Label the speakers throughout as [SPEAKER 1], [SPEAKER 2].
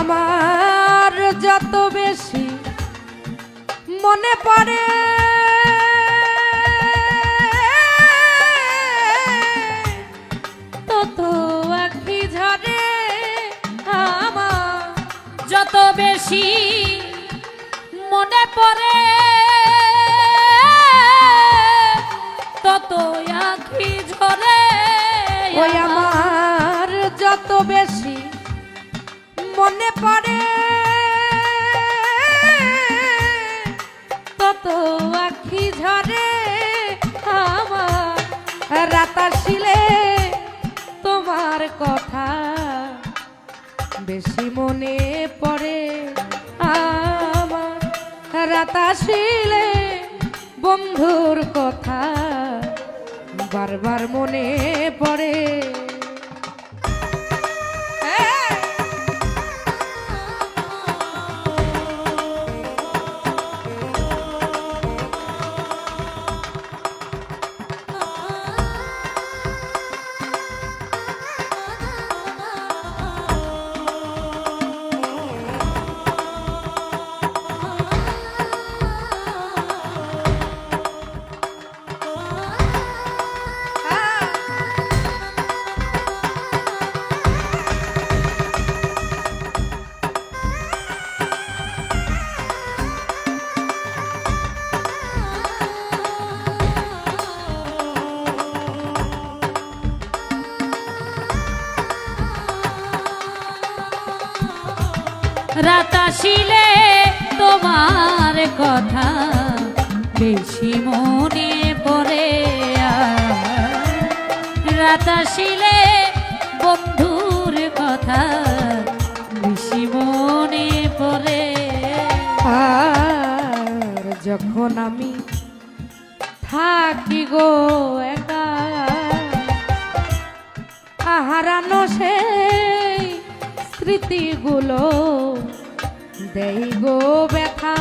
[SPEAKER 1] আমার যত বেশি মনে পড়ে। তত আখি ঝরে আমার
[SPEAKER 2] যত বেশি মনে পড়ে। তত আখি ঝরে
[SPEAKER 1] ওই আমার যত বেশি পড়ে তত আখি ঝরে আমার রাতাশিলে তোমার কথা। বেশি মনে পড়ে আমার রাতাশিলে বন্ধুর কথা। বারবার মনে পড়ে
[SPEAKER 2] রাত আসিলে তোমার কথা বেশি মনে পড়ে রাত আসিলে বন্ধুর কথা বেশি মনে পড়ে
[SPEAKER 1] আর। যখন আমি থাকি গো একা হারানো সেই স্মৃতিগুলো দেই গো ব্যথা।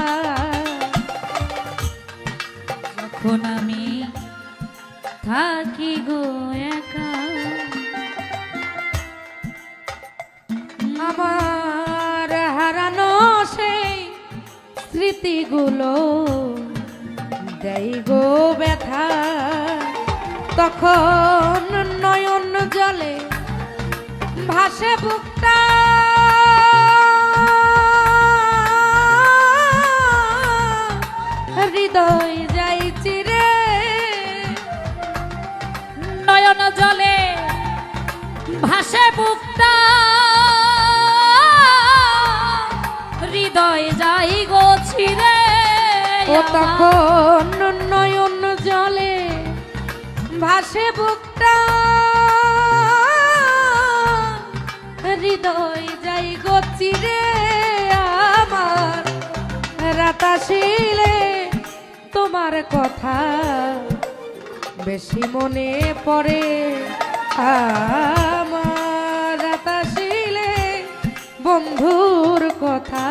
[SPEAKER 2] যখন আমি থাকি গো একা,
[SPEAKER 1] আমার হারানো সেই স্মৃতিগুলো দেই গো ব্যথা। তখন নয়ন জলে ভাসে বুকটা। হৃদয় যাই চিরে
[SPEAKER 2] নয়ন জলে ভাসে বুকটা হৃদয় যাই গো ছিরে
[SPEAKER 1] ও তখন নয়ন জলে ভাসে বুকটা হৃদয় যাই গচিরে আমার। রাতাশিলে তোমার কথা বেশি মনে পড়ে। আমার আতাশিলে বন্ধুর কথা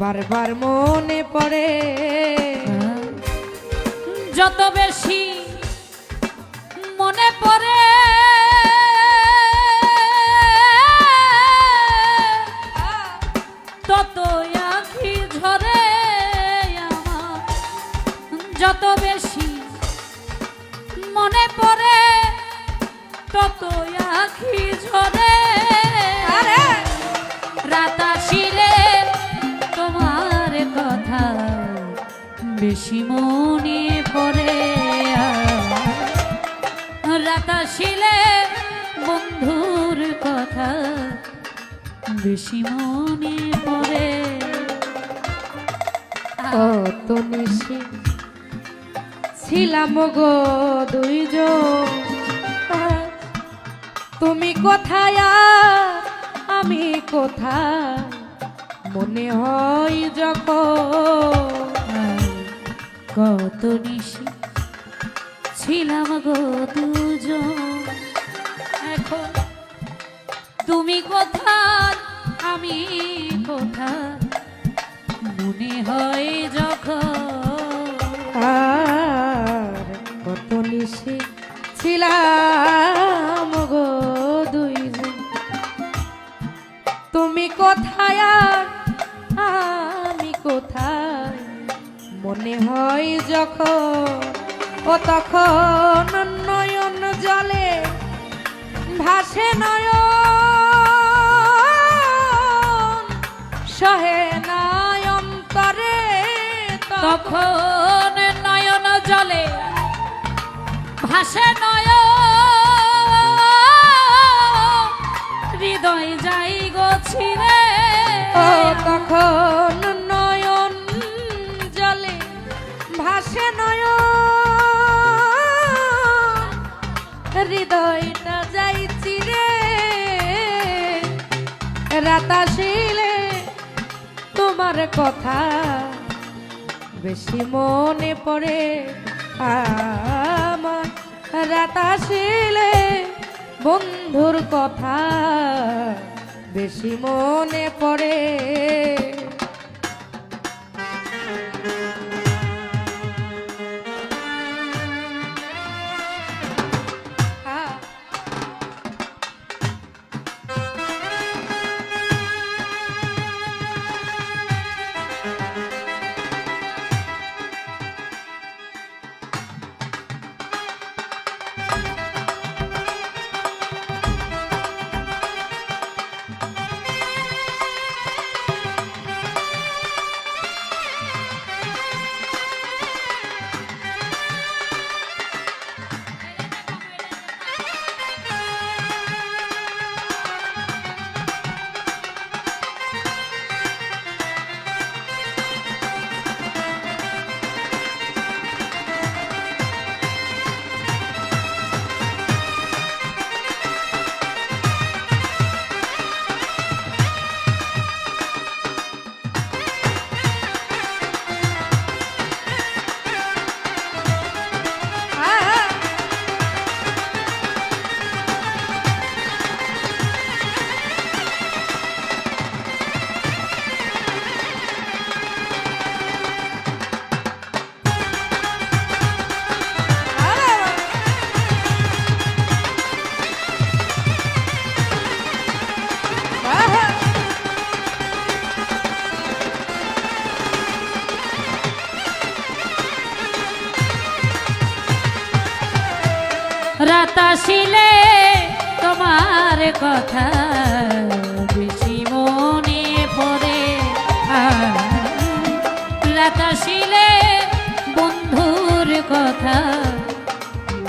[SPEAKER 1] বারবার মনে পড়ে।
[SPEAKER 2] যত বেশি মনে পড়ে বেশি মনে পড়ে রাত আসিলে বন্ধুর কথা বেশি মনে পড়ে।
[SPEAKER 1] কত নিশি ছিলাম গো দুইজন। তুমি কোথায় আমি কোথায়? মনে হয় যখন
[SPEAKER 2] কত নিশি ছিলাম গো দুজন। এখন তুমি কোথায়? আমি কোথায়? মনে হয় যখন
[SPEAKER 1] হয় যখন ও তখন নয়ন জলে ভাসে নয়ন, সহে নয়ন অন্তরে
[SPEAKER 2] তখন নয়ন জলে ভাসে নয়
[SPEAKER 1] হৃদয়টা যাইছি রে। রাতাশিলে তোমার কথা বেশি মনে পড়ে। আমার রাতাশিলে বন্ধুর কথা বেশি মনে পড়ে।
[SPEAKER 2] আসিলে তোমার কথা বেশি মনে পড়ে। রাত আসিলে বন্ধুর কথা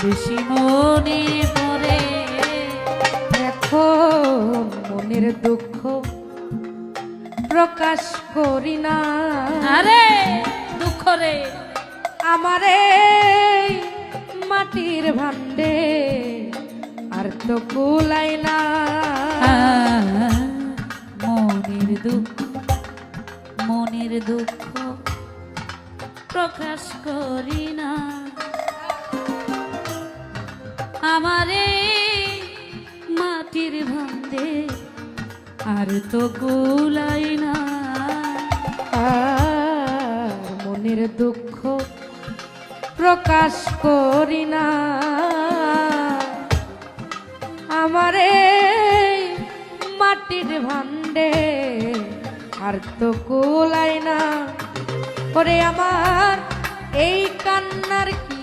[SPEAKER 2] বেশি মনে পড়ে।
[SPEAKER 1] এখন মনের দুঃখ প্রকাশ করি না।
[SPEAKER 2] আরে দুঃখ রে।
[SPEAKER 1] আমারে মাটির ভান্ডে তো কুলাই না।
[SPEAKER 2] মনের দুঃখ মনের দুঃখ প্রকাশ করি না। আমারে মাটির ভান্দে আর তো গুলাই না।
[SPEAKER 1] মনের দুঃখ প্রকাশ করি না। আমারে মাটির ভান্ডে আর তো কুলাই না। ওরে আমার, এই কান্নার কি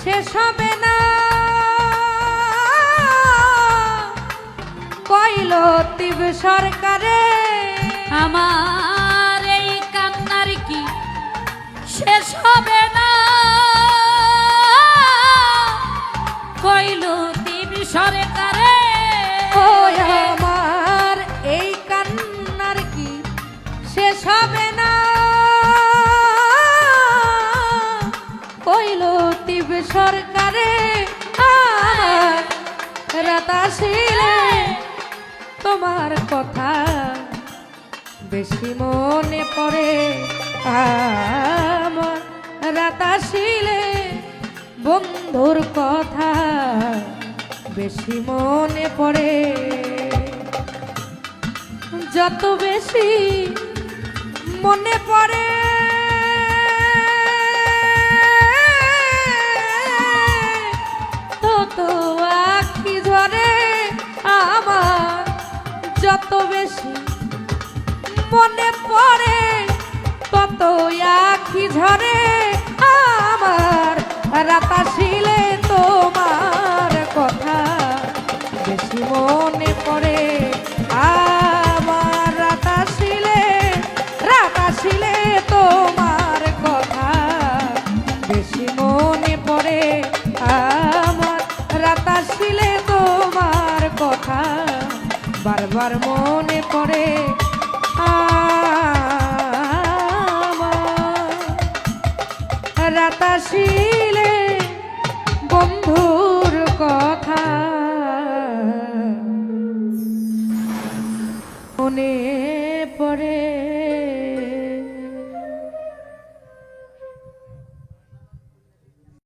[SPEAKER 1] শেষ হবে না? কইল তিব সরকারে,
[SPEAKER 2] আমার এই কান্নার কি শেষ হবে সরকারে
[SPEAKER 1] ও আমার এই কান্নার কি? শেষ হবে না। কইল তিব সরকারে রাতাশিলে তোমার কথা বেশি মনে পড়ে। আমার রাতাশিলে বন্ধুর কথা বেশি মনে পড়ে। যত বেশি মনে পড়ে। তত আখি ধরে আমার। যত বেশি মনে পড়ে তত আখি ঝরে আমার। রাতাশিলে বেশি মনে পড়ে। আমার রাতাশিলে রাতাশিলে তোমার কথা। বেশি মনে পড়ে, আমার রাতাশিলে তোমার কথা। বারবার মনে পড়ে, আমার রাতাশিলে বন্ধুর কথা মনে